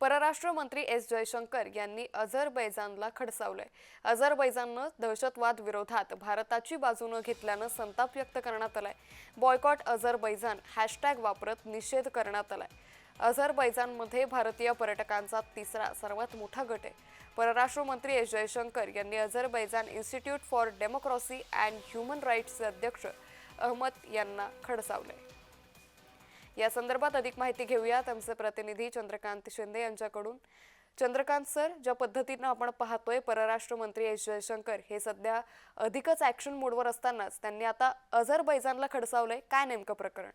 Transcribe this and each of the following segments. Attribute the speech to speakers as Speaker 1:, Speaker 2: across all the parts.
Speaker 1: परराष्ट्र मंत्री एस जयशंकर यांनी अझरबैजानला खडसावलंय. अझरबैजाननं दहशतवाद विरोधात भारताची बाजू न घेतल्यानं संताप व्यक्त करण्यात आलाय. बॉयकॉट अझरबैजान हॅशटॅग वापरत निषेध करण्यात आलाय. अझरबैजानमध्ये भारतीय पर्यटकांचा तिसरा सर्वात मोठा गट आहे. परराष्ट्र मंत्री एस जयशंकर यांनी Azerbaijan institute for democracy and human राईट्सचे अध्यक्ष अहमद यांना खडसावलंय. या संदर्भात अधिक माहिती घेऊयात आमचे प्रतिनिधी चंद्रकांत शिंदे यांच्याकडून. चंद्रकांत सर ज्या पद्धतीनं आपण पाहतोय परराष्ट्र मंत्री एस जयशंकर हे सध्या अधिकच ऍक्शन मोडवर असतानाच त्यांनी आता अझरबैजानला खडसावलंय. काय नेमकं प्रकरण?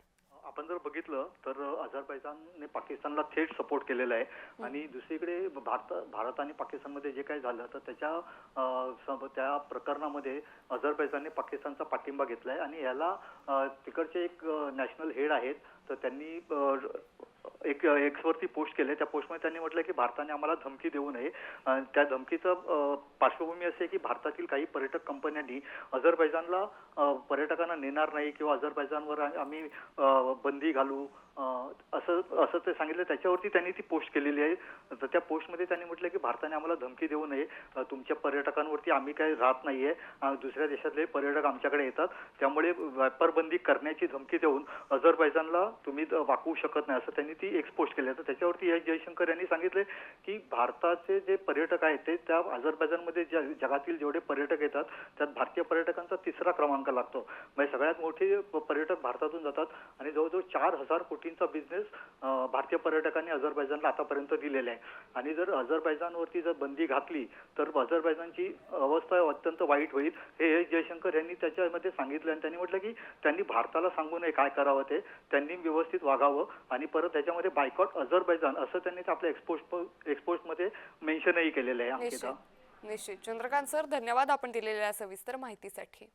Speaker 2: आपण जर बघितलं तर अझरबैजानने पाकिस्तानला थेट सपोर्ट केलेला आहे. आणि दुसरीकडे भारत भारत आणि पाकिस्तानमध्ये जे काही झालं तर त्याच्या त्या प्रकरणामध्ये अझरबैजानने पाकिस्तानचा पाठिंबा घेतलाय. आणि याला तिकडचे एक नॅशनल हेड आहेत. तर त्यांनी एक एक्स वरती पोस्ट केले त्या पोस्टमध्ये त्यांनी म्हटलं की भारताने आम्हाला धमकी देऊ नये. त्या धमकीचं अं, पार्श्वभूमी असे की भारतातील काही पर्यटक कंपन्यांनी अझरबैजानला पर्यटकांना नेणार नाही किंवा अझरबैजानवर आम्ही अं, बंदी घालू असं असं ते सांगितलं. त्याच्यावरती त्यांनी ती पोस्ट केलेली आहे. तर त्या पोस्टमध्ये त्यांनी म्हटलं की भारताने आम्हाला धमकी देऊ नये. तुमच्या पर्यटकांवरती आम्ही काही राहत नाहीये. दुसऱ्या देशातले पर्यटक आमच्याकडे येतात. त्यामुळे व्यापारबंदी करण्याची धमकी देऊन अझरबैजानला तुम्ही वाकवू शकत नाही असं त्यांनी ती एक्सपोस्ट केली तर त्याच्यावरती एस जयशंकर यांनी सांगितले की भारताचे जे पर्यटक आहेत ते त्या अझरबैजानमध्ये ज्या जगातील जेवढे पर्यटक येतात त्यात भारतीय पर्यटकांचा तिसरा क्रमांक लागतो. म्हणजे सगळ्यात मोठे प- पर्यटक भारतातून जातात आणि जवळजवळ चार हजार कोटींचा बिझनेस भारतीय पर्यटकांनी अझरबैजानला आतापर्यंत दिलेला आहे. आणि जर अझरबैजानवरती जर बंदी घातली तर अझरबैजानची अवस्था अत्यंत वाईट होईल. हे एस जयशंकर यांनी त्याच्यामध्ये सांगितलं आणि त्यांनी म्हटलं की त्यांनी भारताला सांगू नये काय करावं ते. त्यांनी व्यवस्थित वागावं आणि परत त्याच्यामध्ये बायकॉट अझरबैजान असं त्यांनी आपल्या एक्सपोर्ट एक्सपोर्टमध्ये मेन्शनही केलेलं आहे अंकिता.
Speaker 1: निश्चित. चंद्रकांत सर धन्यवाद आपण दिलेल्या सविस्तर माहितीसाठी.